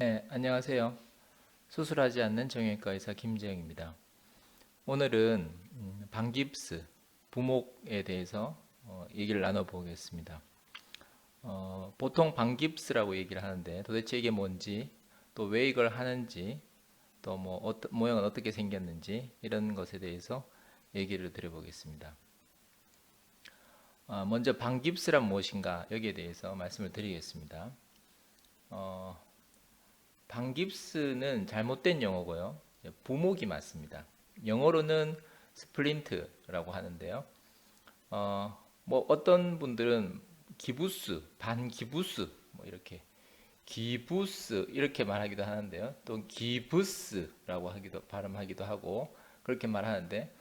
네, 안녕하세요. 수술하지 않는 정형외과 의사 김재영입니다. 오늘은 음, 방깁스, 부목에 대해서 어, 얘기를 나눠보겠습니다. 어, 보통 방깁스라고 얘기를 하는데 도대체 이게 뭔지, 또 왜 이걸 하는지, 또 뭐 모양은 어떻게 생겼는지 이런 것에 대해서 얘기를 드려보겠습니다. 어, 먼저 방깁스란 무엇인가 여기에 대해서 말씀을 드리겠습니다. 어, 방깁스는 잘못된 용어고요. 부목이 맞습니다. 영어로는 스플린트라고 하는데요. 어, 뭐 어떤 분들은 기부스, 반기부스 뭐 이렇게 기부스 이렇게 말하기도 하는데요. 또 기부스라고 하기도 발음하기도 하고 그렇게 말하는데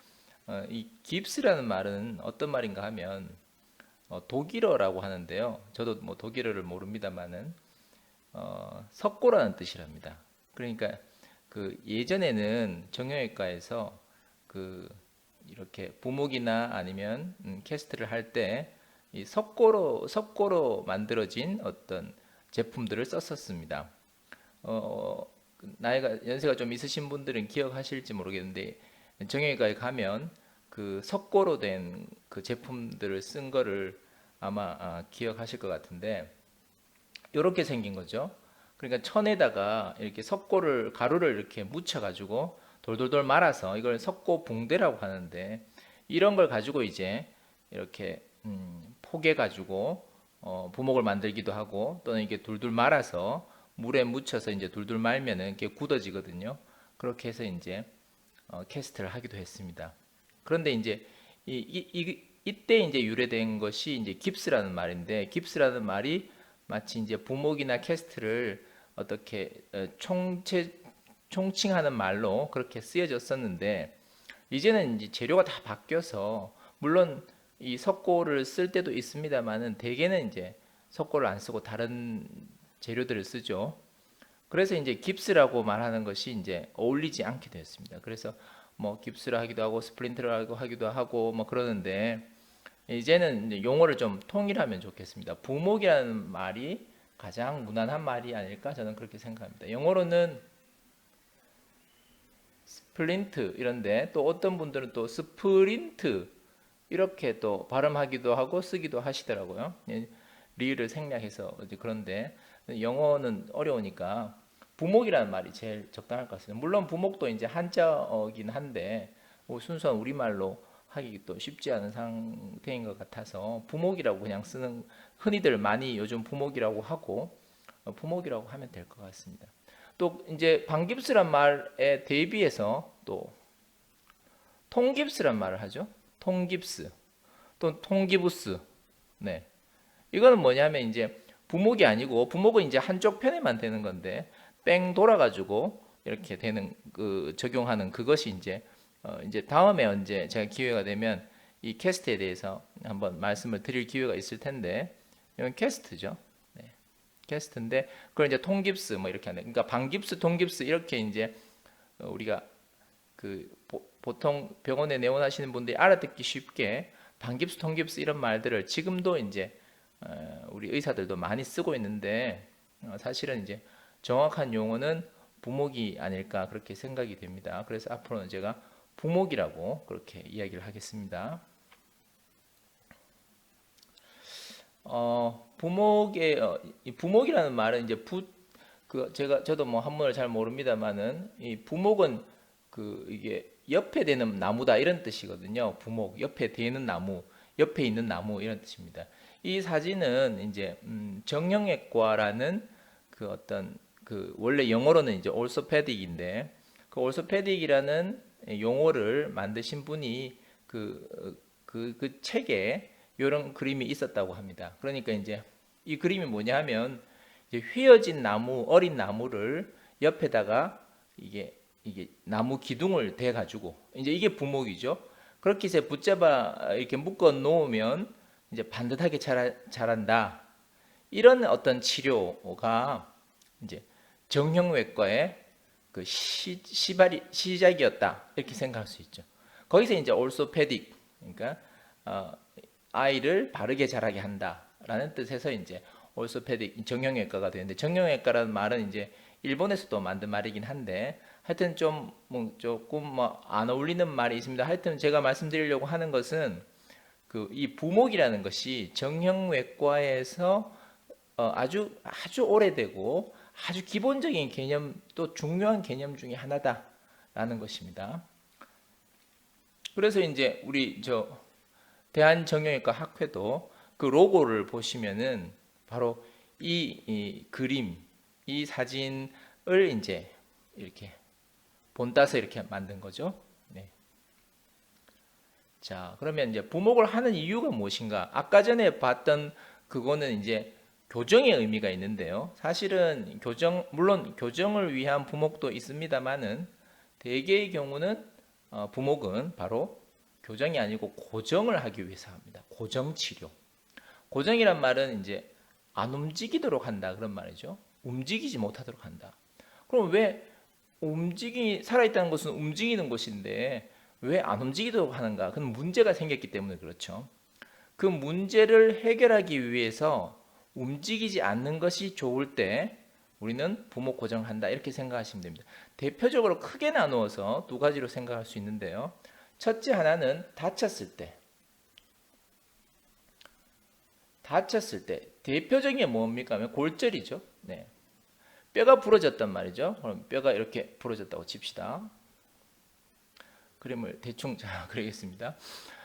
어, 이 깁스라는 말은 어떤 말인가 하면 어, 독일어라고 하는데요. 저도 뭐 독일어를 모릅니다만은 어, 석고라는 뜻이랍니다. 그러니까 그 예전에는 정형외과에서 그 이렇게 부목이나 아니면 음, 캐스트를 할 때 이 석고로 석고로 만들어진 어떤 제품들을 썼었습니다. 어, 그 나이가 연세가 좀 있으신 분들은 기억하실지 모르겠는데 정형외과에 가면 그 석고로 된 그 제품들을 쓴 거를 아마 아, 기억하실 것 같은데 이렇게 생긴 거죠. 그러니까 천에다가 이렇게 석고를 가루를 이렇게 묻혀 가지고 돌돌돌 말아서 이걸 석고 붕대라고 하는데 이런 걸 가지고 이제 이렇게 음, 포개 가지고 어, 부목을 만들기도 하고 또는 이게 둘둘 말아서 물에 묻혀서 이제 둘둘 말면은 이게 굳어지거든요. 그렇게 해서 이제 어, 캐스트를 하기도 했습니다. 그런데 이제 이, 이, 이, 이때 이제 유래된 것이 이제 깁스라는 말인데 깁스라는 말이 마치 이제 부목이나 캐스트를 어떻게 어, 총체 총칭하는 말로 그렇게 쓰여졌었는데 이제는 이제 재료가 다 바뀌어서 물론 이 석고를 쓸 때도 있습니다만은 대개는 이제 석고를 안 쓰고 다른 재료들을 쓰죠. 그래서 이제 깁스라고 말하는 것이 이제 어울리지 않게 되었습니다. 그래서 뭐 깁스를 하기도 하고 스플린트를 하기도 하고 뭐 그러는데 이제는 이제 용어를 좀 통일하면 좋겠습니다. 부목이라는 말이 가장 무난한 말이 아닐까 저는 그렇게 생각합니다. 영어로는 스플린트 이런데 또 어떤 분들은 또 스프린트 이렇게 또 발음하기도 하고 쓰기도 하시더라고요. 예, 리을을 생략해서 그런데 영어는 어려우니까 부목이라는 말이 제일 적당할 것 같습니다. 물론 부목도 이제 한자어긴 한데 뭐 순수한 우리말로 하기 또 쉽지 않은 상태인 것 같아서 부목이라고 그냥 쓰는 흔히들 많이 요즘 부목이라고 하고 어, 부목이라고 하면 될 것 같습니다. 또 이제 방깁스란 말에 대비해서 또 통깁스란 말을 하죠. 통깁스 또 통기부스 네 이거는 뭐냐면 이제 부목이 아니고 부목은 이제 한쪽 편에만 되는 건데 뺑 돌아가지고 이렇게 되는 그 적용하는 그것이 이제 어 이제 다음에 언제 제가 기회가 되면 이 캐스트에 대해서 한번 말씀을 드릴 기회가 있을 텐데 이건 캐스트죠. 네. 캐스트인데 그걸 이제 통깁스 뭐 이렇게 하는 그러니까 방깁스, 통깁스 이렇게 이제 어, 우리가 그 보, 통 병원에 내원하시는 분들이 알아듣기 쉽게 방깁스, 통깁스 이런 말들을 지금도 이제 어, 우리 의사들도 많이 쓰고 있는데 어, 사실은 이제 정확한 용어는 부목이 아닐까 그렇게 생각이 됩니다. 그래서 앞으로는 제가 부목이라고 그렇게 이야기를 하겠습니다. 어, 부목의 어, 이 부목이라는 말은 이제 부, 그 제가 저도 뭐 한문을 잘 모릅니다만은 이 부목은 그 이게 옆에 되는 나무다 이런 뜻이거든요. 부목 옆에 되는 나무, 옆에 있는 나무 이런 뜻입니다. 이 사진은 이제 음, 정형외과라는 그 어떤 그 원래 영어로는 이제 올소패딕인데 그 올소패딕이라는 용어를 만드신 분이 그, 그, 그 책에 이런 그림이 있었다고 합니다. 그러니까 이제 이 그림이 뭐냐 하면 이제 휘어진 나무, 어린 나무를 옆에다가 이게, 이게 나무 기둥을 대 가지고 이제 이게 부목이죠. 그렇게 해서 붙잡아 이렇게 묶어 놓으면 이제 반듯하게 자라, 자란다. 이런 어떤 치료가 이제 정형외과의 그 시, 시발이 시작이었다 이렇게 생각할 수 있죠. 거기서 이제 올소패딕 그러니까 어, 아이를 바르게 자라게 한다라는 뜻에서 이제 올소패딕 정형외과가 되는데 정형외과라는 말은 이제 일본에서도 만든 말이긴 한데 하여튼 좀 뭐 조금 뭐 안 어울리는 말이 있습니다. 하여튼 제가 말씀드리려고 하는 것은 그 이 부목이라는 것이 정형외과에서 어, 아주 아주 오래되고 아주 기본적인 개념 또 중요한 개념 중에 하나다라는 것입니다. 그래서 이제 우리 저 대한정형외과 학회도 그 로고를 보시면은 바로 이, 이 그림, 이 사진을 이제 이렇게 본따서 이렇게 만든 거죠. 네. 자, 그러면 이제 부목을 하는 이유가 무엇인가? 아까 전에 봤던 그거는 이제 교정의 의미가 있는데요. 사실은 교정, 물론 교정을 위한 부목도 있습니다만은 대개의 경우는 어, 부목은 바로 교정이 아니고 고정을 하기 위해서 합니다. 고정 치료. 고정이란 말은 이제 안 움직이도록 한다 그런 말이죠. 움직이지 못하도록 한다. 그럼 왜 움직이 살아있다는 것은 움직이는 것인데 왜 안 움직이도록 하는가? 그건 문제가 생겼기 때문에 그렇죠. 그 문제를 해결하기 위해서 움직이지 않는 것이 좋을 때 우리는 부목 고정한다 이렇게 생각하시면 됩니다. 대표적으로 크게 나누어서 두 가지로 생각할 수 있는데요. 첫째 하나는 다쳤을 때. 다쳤을 때 대표적인 게 뭡니까? 골절이죠. 네. 뼈가 부러졌단 말이죠. 그럼 뼈가 이렇게 부러졌다고 칩시다. 그림을 대충 자 그리겠습니다.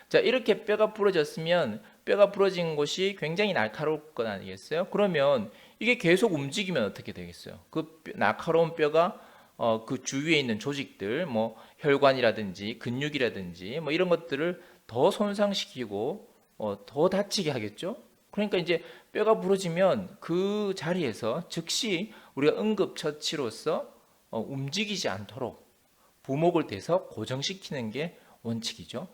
자 이렇게 뼈가 부러졌으면 뼈가 부러진 곳이 굉장히 날카로울 것 아니겠어요? 그러면 이게 계속 움직이면 어떻게 되겠어요? 그 뼈- 날카로운 뼈가 어, 그 주위에 있는 조직들, 뭐 혈관이라든지 근육이라든지 뭐 이런 것들을 더 손상시키고 어, 더 다치게 하겠죠. 그러니까 이제 뼈가 부러지면 그 자리에서 즉시 우리가 응급처치로서 어, 움직이지 않도록 부목을 대서 고정시키는 게 원칙이죠.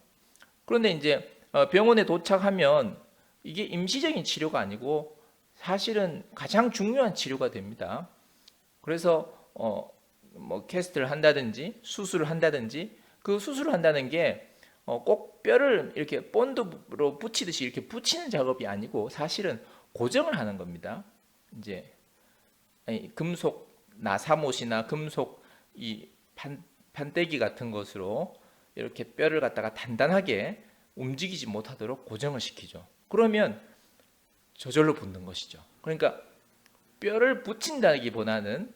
그런데 이제 어, 병원에 도착하면 이게 임시적인 치료가 아니고 사실은 가장 중요한 치료가 됩니다. 그래서 어, 뭐 캐스트를 한다든지 수술을 한다든지 그 수술을 한다는 게 어, 꼭 뼈를 이렇게 본드로 붙이듯이 이렇게 붙이는 작업이 아니고 사실은 고정을 하는 겁니다. 이제 아니, 금속 나사못이나 금속 이 판, 판때기 같은 것으로 이렇게 뼈를 갖다가 단단하게 움직이지 못하도록 고정을 시키죠. 그러면 저절로 붙는 것이죠. 그러니까 뼈를 붙인다기보다는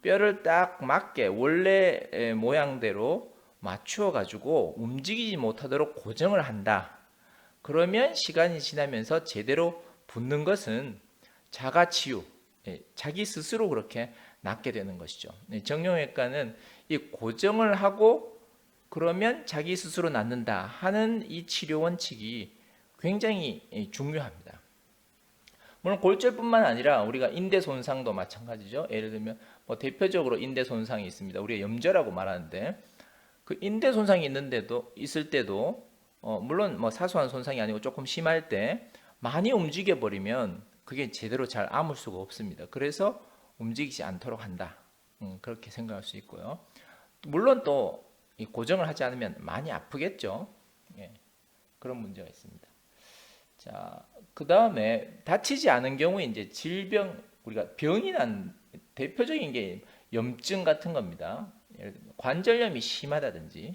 뼈를 딱 맞게 원래 모양대로 맞추어 가지고 움직이지 못하도록 고정을 한다. 그러면 시간이 지나면서 제대로 붙는 것은 자가 치유, 예, 자기 스스로 그렇게 낫게 되는 것이죠. 네, 정형외과는 이 고정을 하고 그러면 자기 스스로 낫는다 하는 이 치료 원칙이 굉장히 예, 중요합니다. 물론 골절뿐만 아니라 우리가 인대 손상도 마찬가지죠. 예를 들면 뭐 대표적으로 인대 손상이 있습니다. 우리가 염좌라고 말하는데 그 인대 손상이 있는데도 있을 때도 어, 물론 뭐 사소한 손상이 아니고 조금 심할 때 많이 움직여 버리면 그게 제대로 잘 아물 수가 없습니다. 그래서 움직이지 않도록 한다. 음, 그렇게 생각할 수 있고요. 물론 또 이 고정을 하지 않으면 많이 아프겠죠. 예, 그런 문제가 있습니다. 자, 그 다음에 다치지 않은 경우에 이제 질병 우리가 병이 난 대표적인 게 염증 같은 겁니다. 관절염이 심하다든지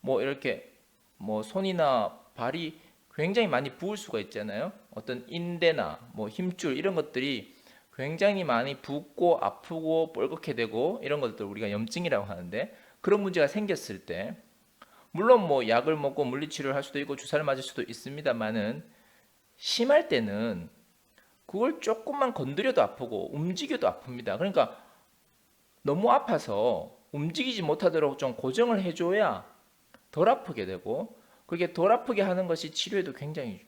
뭐 이렇게 뭐 손이나 발이 굉장히 많이 부을 수가 있잖아요. 어떤 인대나 뭐 힘줄 이런 것들이 굉장히 많이 붓고 아프고 뻘겋게 되고 이런 것들 우리가 염증이라고 하는데 그런 문제가 생겼을 때 물론 뭐 약을 먹고 물리치료를 할 수도 있고 주사를 맞을 수도 있습니다만은 심할 때는 그걸 조금만 건드려도 아프고 움직여도 아픕니다. 그러니까 너무 아파서 움직이지 못하도록 좀 고정을 해줘야 덜 아프게 되고 그게 덜 아프게 하는 것이 치료에도 굉장히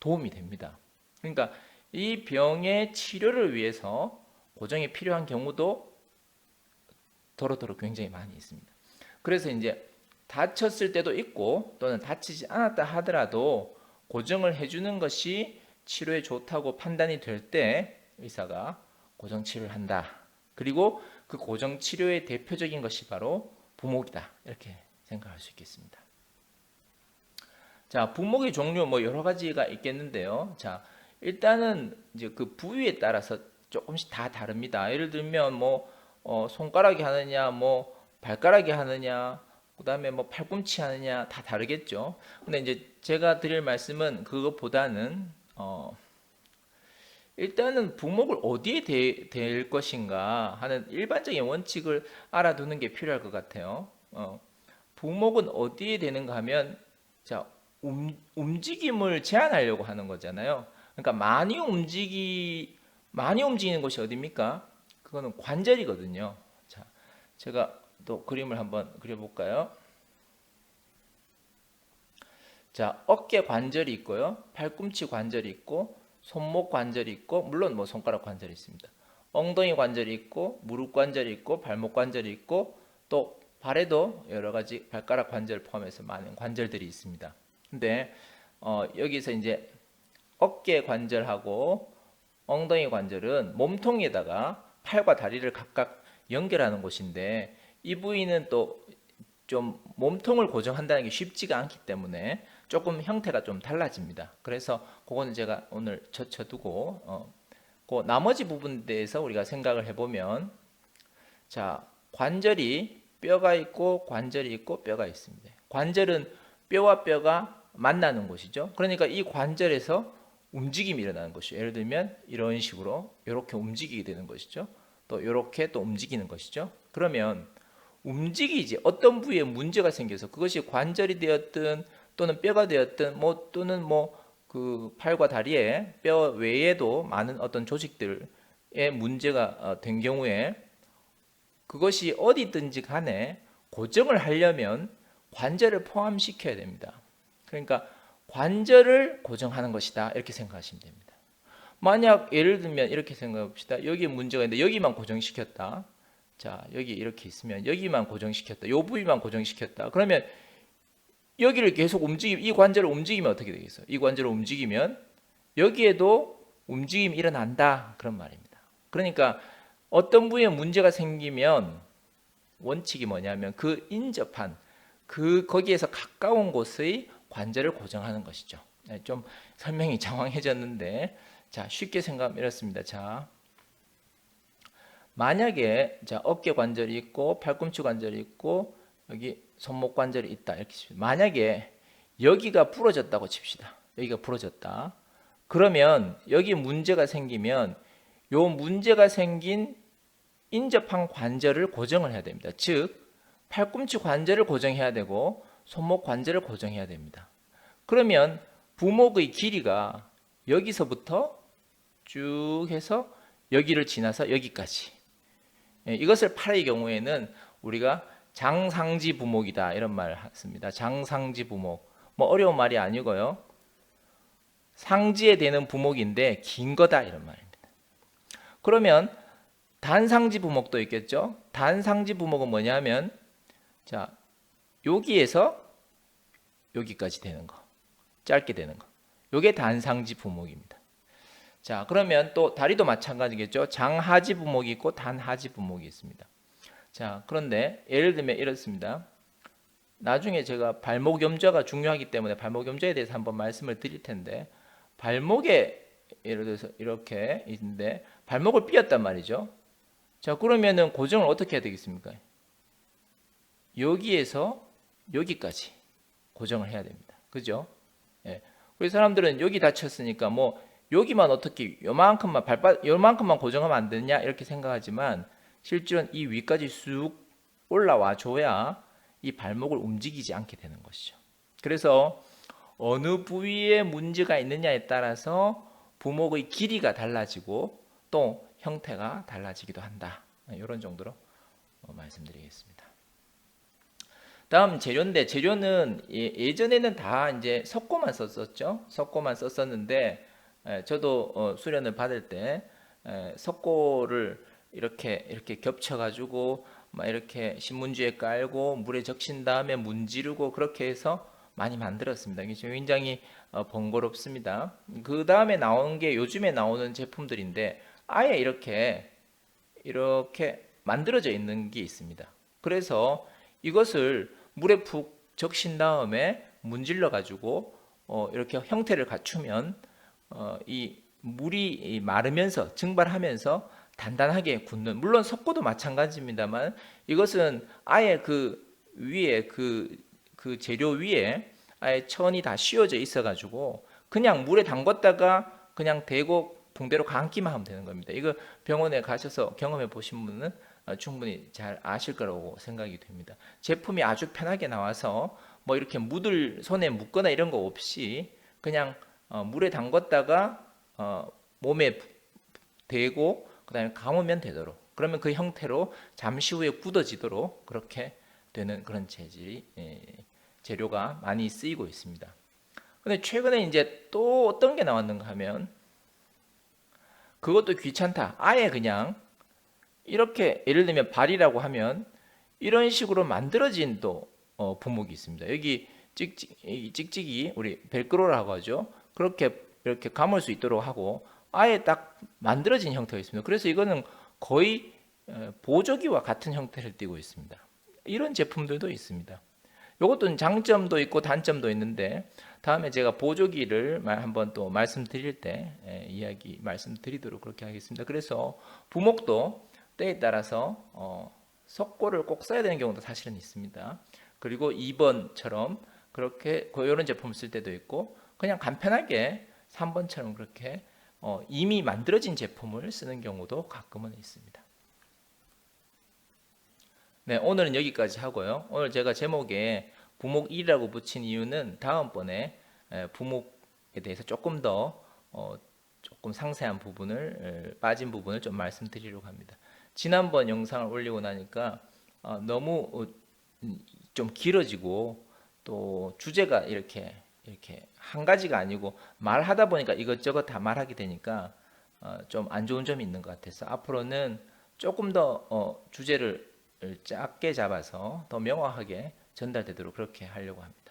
도움이 됩니다. 그러니까 이 병의 치료를 위해서 고정이 필요한 경우도 더러더러 굉장히 많이 있습니다. 그래서 이제 다쳤을 때도 있고 또는 다치지 않았다 하더라도 고정을 해주는 것이 치료에 좋다고 판단이 될 때 의사가 고정 치료를 한다. 그리고 그 고정 치료의 대표적인 것이 바로 부목이다. 이렇게 생각할 수 있겠습니다. 자, 부목의 종류 뭐 여러 가지가 있겠는데요. 자, 일단은 이제 그 부위에 따라서 조금씩 다 다릅니다. 예를 들면 뭐 어, 손가락이 하느냐, 뭐 발가락이 하느냐, 그다음에 뭐 팔꿈치 하느냐 다 다르겠죠. 근데 이제 제가 드릴 말씀은 그것보다는 어, 일단은 부목을 어디에 대, 될 것인가 하는 일반적인 원칙을 알아두는 게 필요할 것 같아요. 어, 부목은 어디에 되는가 하면 자 움, 움직임을 제한하려고 하는 거잖아요. 그러니까 많이 움직이 많이 움직이는 곳이 어디입니까? 그거는 관절이거든요. 자, 제가 또 그림을 한번 그려볼까요? 자, 어깨 관절이 있고요, 팔꿈치 관절이 있고, 손목 관절이 있고, 물론 뭐 손가락 관절이 있습니다. 엉덩이 관절이 있고, 무릎 관절이 있고, 발목 관절이 있고, 또 발에도 여러 가지 발가락 관절 포함해서 많은 관절들이 있습니다. 근데 어, 여기서 이제 어깨 관절하고 엉덩이 관절은 몸통에다가 팔과 다리를 각각 연결하는 곳인데 이 부위는 또 좀 몸통을 고정한다는 게 쉽지가 않기 때문에 조금 형태가 좀 달라집니다. 그래서 그거는 제가 오늘 젖혀두고 어, 그 나머지 부분에 대해서 우리가 생각을 해보면 자 관절이 뼈가 있고 관절이 있고 뼈가 있습니다. 관절은 뼈와 뼈가 만나는 곳이죠. 그러니까 이 관절에서 움직임이 일어나는 것이죠. 예를 들면 이런 식으로 이렇게 움직이게 되는 것이죠. 또 이렇게 또 움직이는 것이죠. 그러면 움직이지 어떤 부위에 문제가 생겨서 그것이 관절이 되었든 또는 뼈가 되었든 뭐 또는 뭐 그 팔과 다리에 뼈 외에도 많은 어떤 조직들의 문제가 어, 된 경우에 그것이 어디든지 간에 고정을 하려면 관절을 포함시켜야 됩니다. 그러니까 관절을 고정하는 것이다 이렇게 생각하시면 됩니다. 만약 예를 들면 이렇게 생각해 봅시다. 여기 문제가 있는데 여기만 고정시켰다. 자 여기 이렇게 있으면 여기만 고정시켰다. 요 부위만 고정시켰다. 그러면 여기를 계속 움직이 이 관절을 움직이면 어떻게 되겠어요? 이 관절을 움직이면 여기에도 움직임이 일어난다 그런 말입니다. 그러니까 어떤 부위에 문제가 생기면 원칙이 뭐냐면 그 인접한 그 거기에서 가까운 곳의 관절을 고정하는 것이죠. 네, 좀 설명이 장황해졌는데 자 쉽게 생각하면 이렇습니다. 자 만약에 자 어깨 관절이 있고 팔꿈치 관절이 있고 여기 손목 관절이 있다 이렇게 칩시다. 만약에 여기가 부러졌다고 칩시다. 여기가 부러졌다. 그러면 여기 문제가 생기면 요 문제가 생긴 인접한 관절을 고정을 해야 됩니다. 즉 팔꿈치 관절을 고정해야 되고 손목 관절을 고정해야 됩니다. 그러면 부목의 길이가 여기서부터 쭉 해서 여기를 지나서 여기까지. 예, 이것을 팔의 경우에는 우리가 장상지 부목이다 이런 말을 씁니다. 장상지 부목. 뭐 어려운 말이 아니고요. 상지에 되는 부목인데 긴 거다 이런 말입니다. 그러면 단상지 부목도 있겠죠. 단상지 부목은 뭐냐면 자 여기에서 여기까지 되는 거, 짧게 되는 거. 요게 단상지 부목입니다. 자 그러면 또 다리도 마찬가지겠죠. 장하지 부목이 있고 단하지 부목이 있습니다. 자 그런데 예를 들면 이렇습니다. 나중에 제가 발목 염좌가 중요하기 때문에 발목 염좌에 대해서 한번 말씀을 드릴 텐데 발목에 예를 들어서 이렇게 있는데 발목을 삐었단 말이죠. 자 그러면은 고정을 어떻게 해야 되겠습니까? 여기에서 여기까지 고정을 해야 됩니다. 그죠? 예. 우리 사람들은 여기 다쳤으니까 뭐 여기만 어떻게 요만큼만 발바 요만큼만 고정하면 안 되냐 이렇게 생각하지만 실제로는 이 위까지 쑥 올라와 줘야 이 발목을 움직이지 않게 되는 것이죠. 그래서 어느 부위에 문제가 있느냐에 따라서 부목의 길이가 달라지고 또 형태가 달라지기도 한다. 이런 정도로 어, 말씀드리겠습니다. 다음 재료인데 재료는 예, 전에는다 이제 석고만 썼었죠. 석고만 썼었는데 저도 어, 수련을 받을 때 석고를 이렇게 이렇게 겹쳐가지고 막 이렇게 신문지에 깔고 물에 적신 다음에 문지르고 그렇게 해서 많이 만들었습니다. 이게 굉장히 어, 번거롭습니다. 그 다음에 나온 게 요즘에 나오는 제품들인데 아예 이렇게 이렇게 만들어져 있는 게 있습니다. 그래서 이것을 물에 푹 적신 다음에 문질러 가지고 어, 이렇게 형태를 갖추면 어, 이 물이 마르면서 증발하면서 단단하게 굳는 물론 석고도 마찬가지입니다만 이것은 아예 그 위에 그, 그 재료 위에 아예 천이 다 씌워져 있어 가지고 그냥 물에 담궜다가 그냥 대고 붕대로 감기만 하면 되는 겁니다. 이거 병원에 가셔서 경험해 보신 분은 어, 충분히 잘 아실 거라고 생각이 됩니다. 제품이 아주 편하게 나와서 뭐 이렇게 묻을 손에 묻거나 이런 거 없이 그냥 어, 물에 담궜다가 어, 몸에 대고 그다음에 감으면 되도록 그러면 그 형태로 잠시 후에 굳어지도록 그렇게 되는 그런 재질이 예, 재료가 많이 쓰이고 있습니다. 근데 최근에 이제 또 어떤 게 나왔는가 하면 그것도 귀찮다. 아예 그냥 이렇게 예를 들면 발이라고 하면 이런 식으로 만들어진 또 어, 부목이 있습니다. 여기 찍찍 이 찍찍이 우리 벨크로라고 하죠. 그렇게 이렇게 감을 수 있도록 하고 아예 딱 만들어진 형태가 있습니다. 그래서 이거는 거의 어, 보조기와 같은 형태를 띠고 있습니다. 이런 제품들도 있습니다. 이것도 장점도 있고 단점도 있는데 다음에 제가 보조기를 말- 한번 또 말씀드릴 때 예, 이야기 말씀드리도록 그렇게 하겠습니다. 그래서 부목도 때에 따라서 어, 석고를 꼭 써야 되는 경우도 사실은 있습니다. 그리고 2번처럼 그렇게 이런 제품을 쓸 때도 있고 그냥 간편하게 3번처럼 그렇게 어, 이미 만들어진 제품을 쓰는 경우도 가끔은 있습니다. 네, 오늘은 여기까지 하고요. 오늘 제가 제목에 부목 1이라고 붙인 이유는 다음번에 에, 부목에 대해서 조금 더 어, 조금 상세한 부분을 에, 빠진 부분을 좀 말씀드리려고 합니다. 지난번 영상을 올리고 나니까 어, 너무 어, 음, 좀 길어지고 또 주제가 이렇게 이렇게 한 가지가 아니고 말하다 보니까 이것저것 다 말하게 되니까 어, 좀안 좋은 점이 있는 것 같아서 앞으로는 조금 더 어, 주제를 작게 잡아서 더 명확하게 전달되도록 그렇게 하려고 합니다.